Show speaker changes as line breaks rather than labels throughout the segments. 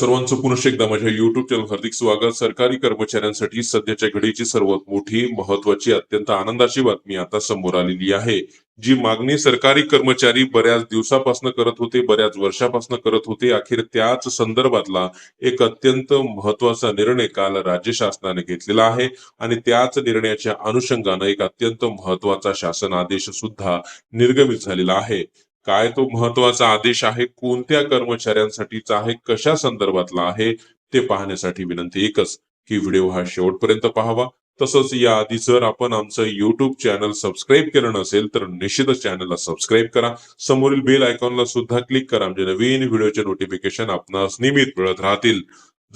सर्वांचं पुनश एकदा माझ्या युट्यूब चॅनल हार्दिक स्वागत. सरकारी कर्मचाऱ्यांसाठी सध्याच्या घडीची सर्वात मोठी महत्वाची अत्यंत आनंदाची बातमी आता समोर आलेली आहे. जी मागणी सरकारी कर्मचारी बऱ्याच दिवसापासून करत होते बऱ्याच वर्षापासून करत होते. अखेर त्याच संदर्भातला एक अत्यंत महत्त्वाचा निर्णय काल राज्य शासनाने घेतलेला आहे आणि त्याच निर्णयाच्या अनुषंगानं एक अत्यंत महत्त्वाचा शासन आदेश सुद्धा निर्गमित झालेला आहे. काय तो महत्त्वाचा आदेश आहे? कोणत्या कर्मचाऱ्यांसाठीचा आहे? कशा संदर्भातला आहे? ते पाहण्यासाठी विनंती एकच की व्हिडिओ हा शेवटपर्यंत पाहावा. तसंच या आधी जर आपण आमचं युट्यूब चॅनल सबस्क्राईब केलं नसेल तर निश्चितच चॅनलला सबस्क्राईब करा. समोरील बेल आयकॉनला सुद्धा क्लिक करा म्हणजे नवीन व्हिडिओचे नोटिफिकेशन आपणास नियमित मिळत राहतील.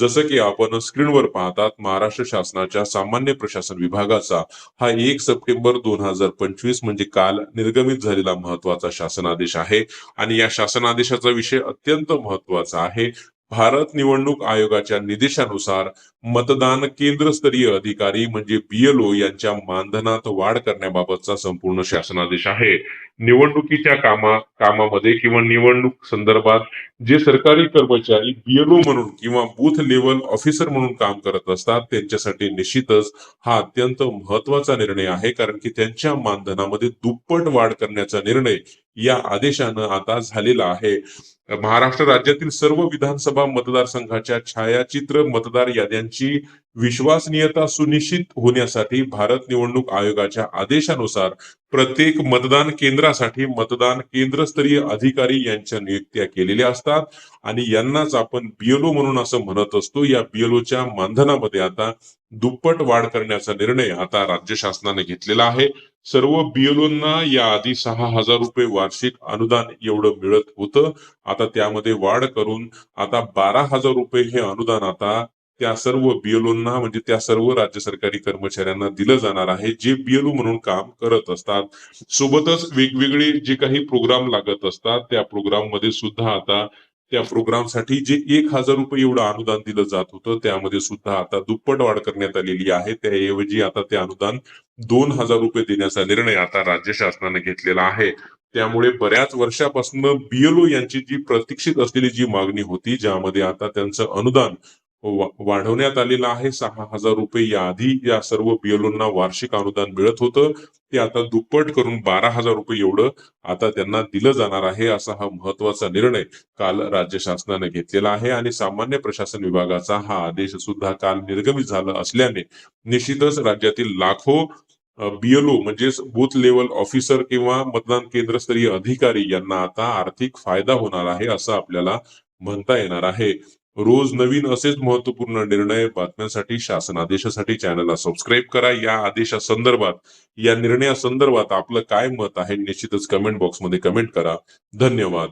जसं की आपण स्क्रीनवर पाहतात महाराष्ट्र शासनाच्या सामान्य प्रशासन विभागाचा हा एक सप्टेंबर दोन हजार पंचवीस म्हणजे काल निर्गमित झालेला महत्त्वाचा शासनादेश आहे. आणि या शासनादेशाचा विषय अत्यंत महत्त्वाचा आहे. भारत निवडणूक आयोगाच्या निर्देशानुसार मतदान केंद्रस्तरीय अधिकारी म्हणजे बीएलओ यांच्या मानधनात वाढ करण्याबाबतचा संपूर्ण शासनादेश आहे. निवडणुकीच्या कामा कामामध्ये किंवा निवडणूक संदर्भात जे सरकारी कर्मचारी बीएलओ म्हणून किंवा बूथ लेवल ऑफिसर म्हणून काम करत असतात त्यांच्यासाठी निश्चितच हा अत्यंत महत्त्वाचा निर्णय आहे. कारण की त्यांच्या मानधनामध्ये दुप्पट वाढ करण्याचा निर्णय या आदेशानं आता झालेला आहे. महाराष्ट्र राज्यातील सर्व विधानसभा मतदारसंघाच्या छायाचित्र मतदार याद्यांची विश्वसनीयता सुनिश्चित होण्यासाठी भारत निवडणूक आयोगाच्या आदेशानुसार प्रत्येक मतदान केंद्रासाठी मतदान केंद्रस्तरीय अधिकारी यांच्या नियुक्त्या केलेल्या असतात. आणि यांनाच आपण बीएलओ म्हणून असं म्हणत असतो. या बीएलओच्या मानधनामध्ये आता दुप्पट वाढ करण्याचा निर्णय आता राज्य शासनाने घेतलेला आहे. सर्व बीएलओंना याआधी सहा हजार रुपये वार्षिक अनुदान एवढं मिळत होतं. आता त्यामध्ये वाढ करून आता बारा हजार रुपये हे अनुदान आता त्या सर्व बीएलओंना म्हणजे त्या सर्व राज्य सरकारी कर्मचाऱ्यांना दिलं जाणार आहे जे बीएलओ म्हणून काम करत असतात. सोबतच वेगवेगळे जे काही प्रोग्राम लागत असतात त्या प्रोग्राममध्ये सुद्धा आता त्या प्रोग्रामसाठी जे एक हजार रुपये एवढं अनुदान दिलं जात होतं त्यामध्ये सुद्धा आता दुप्पट वाढ करण्यात आलेली आहे. त्याऐवजी आता ते अनुदान दोन हजार रुपये देण्याचा निर्णय आता राज्य शासनाने घेतलेला आहे. त्यामुळे बऱ्याच वर्षापासून बीएलओ यांची जी प्रतीक्षित असलेली जी मागणी होती ज्यामध्ये आता त्यांचं अनुदान वाढवण्यात आलेला आहे. सहा हजार रुपये याआधी या सर्व बीएलओंना वार्षिक अनुदान मिळत होतं. ते आता दुप्पट करून बारा हजार रुपये एवढं आता त्यांना दिलं जाणार आहे असा हा महत्त्वाचा निर्णय काल राज्य शासनाने घेतलेला आहे. आणि सामान्य प्रशासन विभागाचा हा आदेश सुद्धा काल निर्गमित झाला असल्याने निश्चितच राज्यातील लाखो बीएलओ म्हणजेच बूथ लेवल ऑफिसर किंवा मतदान केंद्रस्तरीय अधिकारी यांना आता आर्थिक फायदा होणार आहे असं आपल्याला म्हणता येणार आहे. रोज नवीन असेच महत्त्वपूर्ण निर्णय बातम्यांसाठी शासन आदेशासाठी चॅनलला सबस्क्राईब करा. या आदेशासंदर्भात या निर्णयासंदर्भात आपलं काय मत आहे निश्चितच कमेंट बॉक्समध्ये कमेंट करा. धन्यवाद.